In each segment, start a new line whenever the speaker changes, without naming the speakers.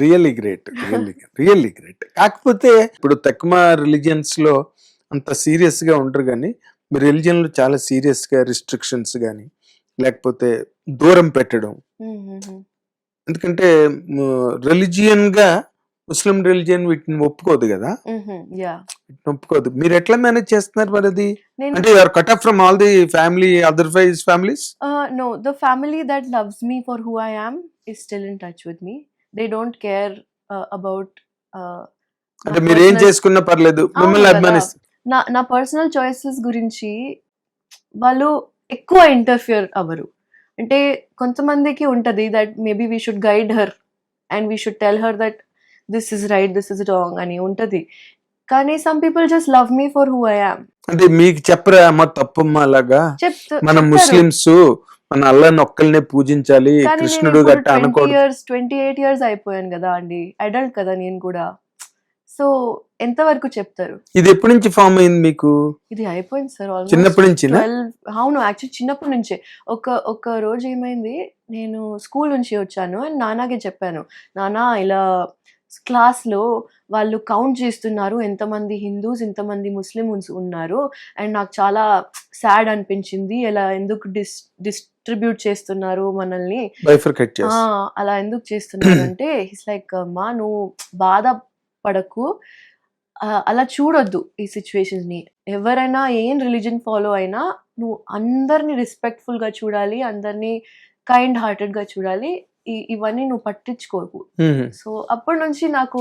Really great really really great. కాకపోతే ఇప్పుడు తక్కువ రిలీజియన్స్లో అంత సీరియస్గా ఉండరు కానీ మీ రిలీజియన్లో చాలా సీరియస్గా రిస్ట్రిక్షన్స్ కానీ లేకపోతే దూరం పెట్టడం. ఎందుకంటే రిలీజియన్గా ముస్లిం రిలీజియన్ వీటిని ఒప్పుకోదు కదా? వీటిని ఒప్పుకోదు. మీరు ఎట్లా మేనేజ్ చేస్తున్నారు మరి అది? అంటే you're cut off from all the family otherwise families
Uh, no, the family that loves me for who I am is still in touch with care uh, about. Uh,
అంటే మీరు ఏం చేసుకున్నా పర్లేదు మిమ్మల్ని. అభిమానిస్తారు
నా నా పర్సనల్ చాయిసెస్ గురించి వాళ్ళు ఎక్కువ ఇంటర్ఫియర్ అవ్వరు అంటే కొంతమందికి ఉంటది that maybe we should guide her and we should tell her that this is right this is wrong అని ఉంటది కానీ some people just love me for who I am
అంటే మీకు చెప్పరా అమ్మ తప్పమ్మ అలాగా
చెప్తా
మన. ముస్లిమ్స్ మన అల్లాని ఒక్కల్నే పూజించాలి
నేను
కృష్ణుడు గట్ట
ట్వంటీ
అనకూడదు.
ఇయర్స్ ట్వంటీ ఎయిట్ ఇయర్స్ అయిపోయాను కదా అండి. అడల్ట్ కదా నేను కూడా. సో ఎంతవరకు చెప్తారు?
ఇది ఎప్పటి నుంచి ఫామ్ అయింది మీకు?
ఇది అయిపోయింది సార్
చిన్నప్పటి నుంచినా?
అవును యాక్చువల్లీ చిన్నప్పటి నుంచే. ఒక ఒక రోజు ఏమైంది నేను స్కూల్ నుంచి వచ్చాను అండ్ నాన్నకి చెప్పాను. నాన్న ఇలా క్లాస్లో వాళ్ళు కౌంట్ చేస్తున్నారు ఎంతమంది హిందూస్ ఎంతమంది ముస్లిమ్స్ ఉన్నారు. అండ్ నాకు చాలా సాడ్ అనిపించింది. ఇలా ఎందుకు డిస్ డిస్ట్రిబ్యూట్ చేస్తున్నారు మనల్ని. అలా ఎందుకు చేస్తున్నారంటే హిస్ లైక్ మా నువ్వు బాధపడకు. ఆ, అలా చూడొద్దు ఈ సిచ్యువేషన్స్ని ఎవరైనా ఏం రిలీజన్ ఫాలో అయినా నువ్వు అందరిని రెస్పెక్ట్ఫుల్గా చూడాలి అందరినీ కైండ్ హార్టెడ్గా చూడాలి ఇవన్నీ నువ్వు పట్టించుకోకు. సో అప్పటి నుంచి నాకు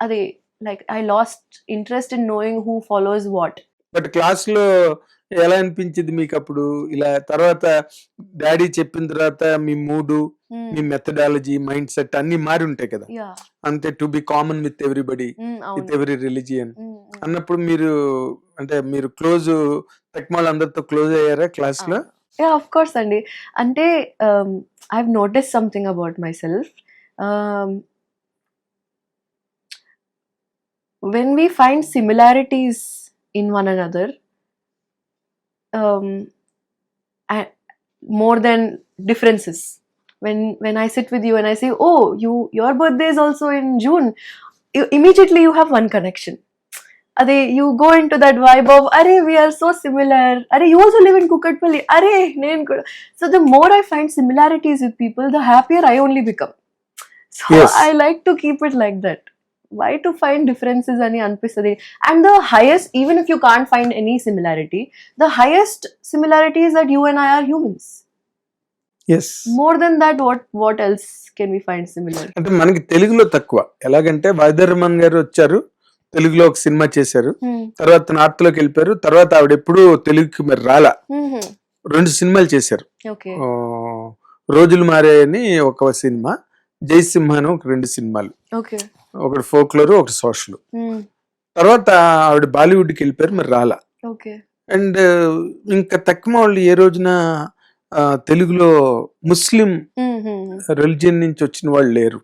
అది like I lost interest in knowing who follows what
but క్లాస్లో ఎలా అనిపించింది మీకు అప్పుడు ఇలా తర్వాత డాడీ చెప్పిన తర్వాత మీ మూడు మీ మెథడాలజీ మైండ్ సెట్ అన్ని మారి ఉంటాయి కదా? అంతే to be common with everybody with every religion. అన్నప్పుడు మీరు అంటే మీరు క్లోజ్ తక్కువ అందరితో క్లోజ్ అయ్యారా క్లాస్లో
యా ఆఫ్ కోర్స్ అండి. అంటే I have notice something about myself when we find similarities in one another um, more than differences when when i sit with you and i say oh you your birthday is also in june you, immediately you have one connection Are you go into that vibe of Are we are so similar. Are you also live in Kukatpally. Are so the more I find similarities with people, the happier I only become. So
yes.
I like to keep it like that. Why to find differences అని అనిపిస్తుంది. And the highest even if you can't find any similarity highest similarity is that you and I are humans.
Yes
More than that, what what else can we find similar?
అంటే మనకి తెలుగులో తక్కువ. ఎలాగంటే వైదర్మన్ గారు వచ్చారు తెలుగులో ఒక సినిమా చేశారు.
Hmm.
తర్వాత నార్త్లోకి వెళ్ళిపోయారు. తర్వాత ఆవిడ ఎప్పుడు తెలుగుకి మరి రాలా.
Mhm.
రెండు సినిమాలు చేశారు. రోజులు మారాయని ఒక సినిమా. జయసింహ అని ఒక రెండు సినిమాలు. ఒకటి ఫోక్లోరు ఒకటి సోషల్. తర్వాత ఆవిడ బాలీవుడ్కి వెళ్ళిపోయారు మరి రాలా. అండ్ ఇంకా తక్కువ వాళ్ళు ఏ రోజున తెలుగులో ముస్లిం. రిలిజియన్ నుంచి వచ్చిన వాళ్ళు లేరు.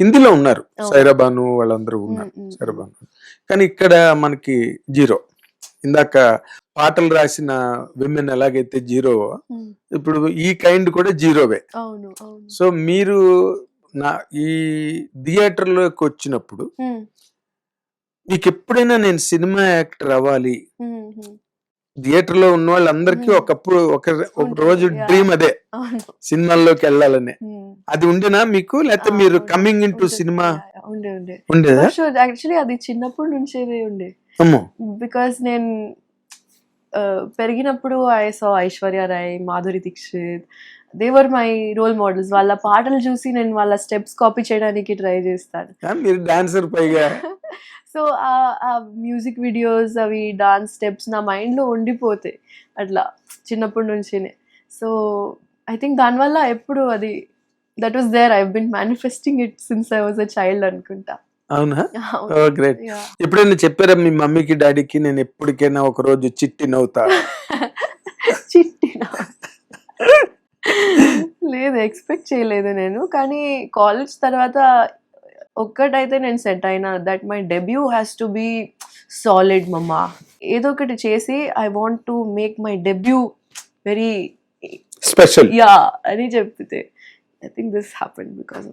హిందీలో ఉన్నారు. సైరాబాను వాళ్ళందరూ ఉన్నారు. సైరాబాను కానీ ఇక్కడ మనకి జీరో ఇందాక పాటలు రాసిన విమెన్ ఎలాగైతే జీరో. ఇప్పుడు ఈ కైండ్ కూడా జీరోవే సో మీరు నా ఈ థియేటర్లోకి వచ్చినప్పుడు. మీకు ఎప్పుడైనా నేను సినిమా యాక్టర్ అవ్వాలి. థియేటర్లో ఉన్న వాళ్ళందరికీ. ఒకప్పుడు ఒక ఒక రోజు. డ్రీమ్ అదే సినిమాల్లోకి వెళ్ళాలని. అది ఉండేనా మీకు లేకపోతే మీరు కమింగ్ ఇన్ టు. సినిమా ఉండేదా
యాక్చువల్లీ అది చిన్నప్పటి నుంచే ఉండే బికాస్ నేను పెరిగినప్పుడు I saw Aishwarya Rai Madhuri Dixit they were my role models వాళ్ళ పాటలు చూసి నేను వాళ్ళ స్టెప్స్ కాపీ చేయడానికి ట్రై చేస్తాను.
మీరు డాన్సర్ పైగా.
సో ఆ మ్యూజిక్ వీడియోస్ అవి డాన్స్ స్టెప్స్ నా మైండ్లో ఉండిపోతాయి అట్లా చిన్నప్పటి నుంచినే. సో ఐ థింక్ దానివల్ల ఎప్పుడు అది that was there I been manifesting it since I was a child అనుకుంటా.
అవునా? Great
Yeah.
ఎప్పుడైనా చెప్పారా మీ మమ్మీకి డాడీకి నేను ఎప్పటికైనా ఒక రోజు చిట్టి నవ్వుతా?
చిట్టినా లేదు ఎక్స్పెక్ట్ చేయలేదు నేను. కానీ కాలేజ్ తర్వాత ఒక్కటైతే నేను సెట్ అయినా that my debut has to be solid mama ఏదో ఒకటి చేసి I want to make my debut very
special
yeah అని చెప్తే I think this happen because